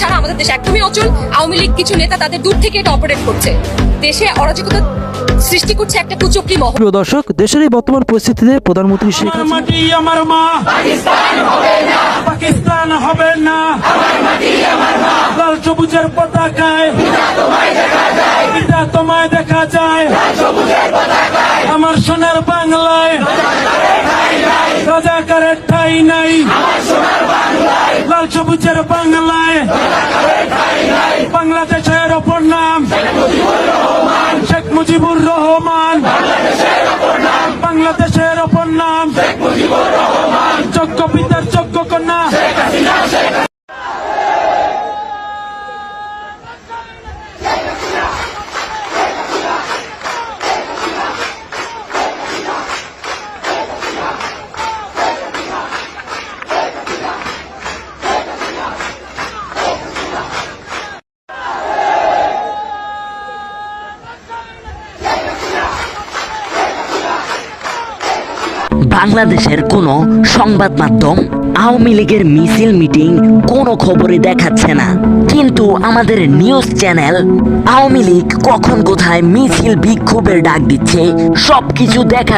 ছাড়া আমাদের দেশ একদমই অচল। আওয়ামী লীগ কিছু নেতা তাদের দূর থেকে এটা অপারেট করছে। দেশে অরাজকতা সৃষ্টি করছে একটা কুচক্রি মহল। প্রিয় দর্শক দেশের এই বর্তমান পরিস্থিতিতে প্রধানমন্ত্রী শেখ আমার হাসিনা মাটি আমার মা। পাকিস্তান হবে না। লাল সবুজের পতাকায়। পিতা তোমায় দেখা যায়। আমার সোনার বাংলায়। রাজাকারের ঠাই নাই। লাল সবুজের বাংলায়। বাংলাদেশের অপর নাম। শেখ মুজিবুর রহমান। বাংলাদেশের অপর নাম। যোগ্য পিতার যোগ্য কন্যা বাংলাদেশের কোনো সংবাদ মাধ্যম আওয়ামী লীগের মিছিল মিটিং কোনো খবরে দেখাচ্ছে না। কিন্তু আমাদের নিউজ চ্যানেল আওয়ামী লীগ কখন কোথায় মিছিল বিক্ষোভের ডাক দিচ্ছে, সবকিছু দেখা